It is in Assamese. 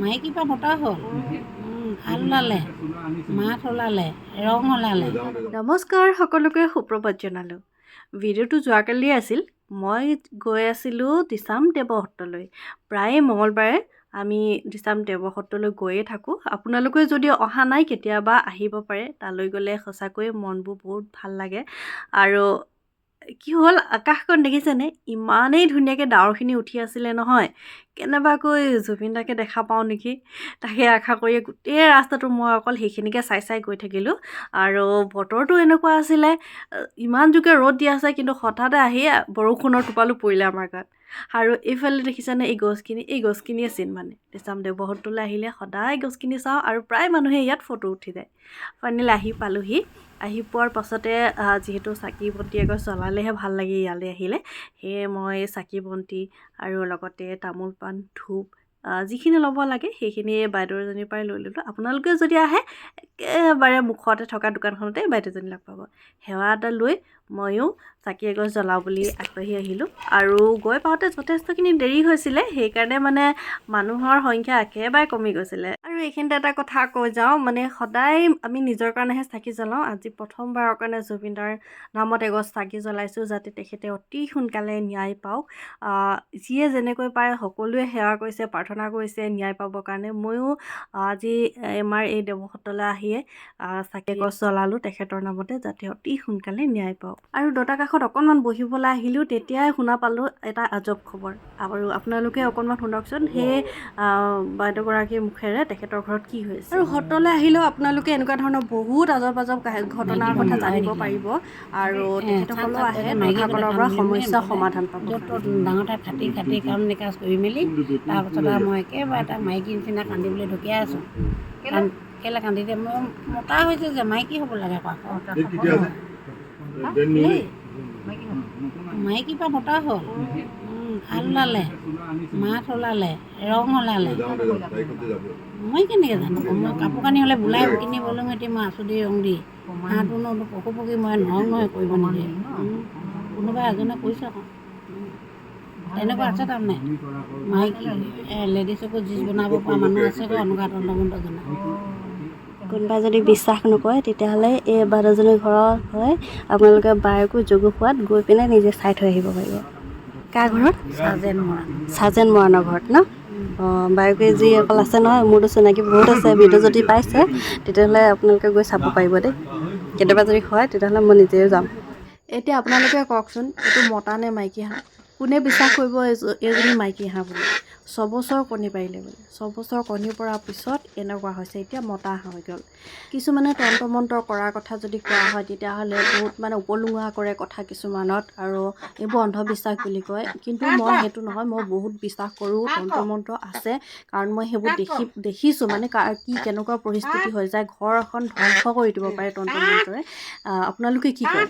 মাইকী পৰা মতা হ'ল উম, হাল ওলালে মাত ওলালে ৰং ওলালে নমস্কাৰ সকলোকে সুপ্ৰভাত জনালোঁ। ভিডিঅ'টো যোৱাকালি আছিল। মই গৈ আছিলোঁ দিচাম দেৱসত্ৰলৈ প্ৰায়ে মঙলবাৰে আমি দিচাম দেৱসত্ৰলৈ গৈয়ে থাকোঁ। আপোনালোকে যদি অহা নাই কেতিয়াবা আহিব পাৰে। তালৈ গ'লে সঁচাকৈ মনবোৰ বহুত ভাল লাগে। আৰু কি হ'ল? আকাশখন দেখিছেনে? ইমানেই ধুনীয়াকৈ ডাৱৰখিনি উঠি আছিলে নহয়। কেনেবাকৈ জুবিন দাকে দেখা পাওঁ নেকি? তাকে আশা কৰি গোটেই ৰাস্তাটো মই অকল সেইখিনিকে চাই চাই গৈ থাকিলোঁ। আৰু বতৰটো এনেকুৱা আছিলে। ইমান জোৰকৈ ৰ'দ দি আছে কিন্তু হঠাতে আহি বৰষুণৰ টোপালো পৰিলে আমাৰ গাত। আৰু এইফালে দেখিছেনে এই গছখিনি? এই গছখিনিয়ে চিন মানে। দেচাম দেৱসত্ৰলৈ আহিলে সদায় গছখিনি চাওঁ আৰু প্ৰায় মানুহে ইয়াত ফটো উঠি যায়। ফাইনেলি আহি পালোহি। আহি পোৱাৰ পাছতে যিহেতু চাকি বন্তি এগছ জ্বলালেহে ভাল লাগে ইয়ালৈ আহিলে। সেয়ে মই চাকি বন্তি আৰু লগতে তামোল পাণ ধূপ যিখিনি ল'ব লাগে সেইখিনি বাইদেউ এজনীৰ পৰাই লৈ ল'লোঁ। আপোনালোকে যদি আহে একেবাৰে মুখতে থকা দোকানখনতে বাইদেউজনী লগ পাব। সেৱা এটা লৈ ময়ো চাকি এগছ জ্বলাওঁ বুলি আগবাঢ়ি আহিলোঁ। আৰু গৈ পাওঁতে যথেষ্টখিনি দেৰি হৈছিলে সেইকাৰণে মানে মানুহৰ সংখ্যা একেবাৰে কমি গৈছিলে। আৰু এইখিনিতে এটা কথা কৈ যাওঁ মানে সদায় আমি নিজৰ কাৰণেহে চাকি জ্বলাওঁ। আজি প্ৰথমবাৰৰ কাৰণে জুবিনদাৰ নামত এগছ চাকি জ্বলাইছোঁ যাতে তেখেতে অতি সোনকালে ন্যায় পাওক। যিয়ে যেনেকৈ পাৰে সকলোৱে সেৱা কৰিছে প্ৰাৰ্থনা কৰিছে ন্যায় পাবৰ কাৰণে। ময়ো আজি আমাৰ এই দেৱসত্ৰলৈ আহিয়ে আহ, চাকি গছ জ্বলালোঁ তেখেতৰ নামতে যাতে অতি সোনকালে ন্যায় পাওক। আৰু দতা কাষত অকণমান বহিবলৈ আহিলোঁ তেতিয়াই শুনা পালোঁ এটা আজব খবৰ। আৰু আপোনালোকে অকণমান শুনকচোন সেই বাইদেউগৰাকীৰ মুখেৰে তেখেতৰ ঘৰত কি হৈছে। আৰু সত্ৰলৈ আহিলেও আপোনালোকে এনেকুৱা ধৰণৰ বহুত আজব আজব ঘটনাৰ কথা জানিব পাৰিব। আৰু তেখেতসকলেও আহে তেখেতসকলৰ পৰা সমস্যা সমাধান পাব। ডাঙৰ তাত খাটি খাটি কাম নিকাজ কৰি মেলি তাৰপাছত আৰু মই একেবাৰে তাক মাইকী নিচিনা কান্দিবলৈ ঢকিয়াই আছোঁ। কেলৈ কান্দিছে? মই মতা হৈছে যে মাইকী হ'ব লাগে আকৌ দেই মাইকী পৰা মতা হ'ল। হাল ওলালে মাত ওলালে ৰং ওলালে। মই কেনেকৈ জানো? মই কাপোৰ কানি হ'লে বোলাই কিনি বলো মেটি মই আছোঁ দি ৰং দি হাঁহটো ন পশু পক্ষী মই নৰং নহয় কৰিব নিদিয়ে। উম, কোনোবাই এজনে কৈছে আকৌ। তেনেকুৱা আছে তাৰমানে। মাইকী লেডিছকো জিজ বনাব পৰা মানুহ আছে আকৌ অনুঘাত অন্তমন্ত জনা কোনোবাই যদি বিশ্বাস নকৰে তেতিয়াহ'লে এই বাইদেউজনীৰ ঘৰত হয় আপোনালোকে বায়েকো যোগ খোৱাত গৈ পিনে নিজে চাই থৈ আহিব পাৰিব। কাৰ ঘৰত? চাজেন মৰা চাজেন মৰাণৰ ঘৰত ন? অঁ বায়েকে যি অকল আছে নহয় মোৰতো চিনাকি বহুত আছে ভিডিঅ' যদি পাইছে তেতিয়াহ'লে আপোনালোকে গৈ চাব পাৰিব দেই। কেতিয়াবা যদি হয় তেতিয়াহ'লে মই নিজেও যাম। এতিয়া আপোনালোকে কওকচোন এইটো মতা নে মাইকী হাঁহ? কোনে বিশ্বাস কৰিব এইজনী মাইকী হাঁহ বুলি? ছবছৰ কণী পাৰিলে বোলে। ছবছৰ কণী পৰাৰ পিছত এনেকুৱা হৈছে। এতিয়া মতা হাঁহ হৈ গ'ল। কিছুমানে তন্ত্ৰ মন্ত্ৰ কৰাৰ কথা যদি কোৱা হয় তেতিয়াহ'লে বহুত মানে উপলুঙা কৰে কথা কিছুমানত আৰু এইবোৰ অন্ধবিশ্বাস বুলি কয়। কিন্তু মই সেইটো নহয় মই বহুত বিশ্বাস কৰোঁ তন্ত্ৰ মন্ত্ৰ আছে। কাৰণ মই সেইবোৰ দেখি দেখিছোঁ মানে কা- কেনেকুৱা পৰিস্থিতি হৈ যায়। ঘৰ এখন ধ্বংস কৰি দিব পাৰে তন্ত্ৰ মন্ত্ৰই। আপোনালোকে কি কয়?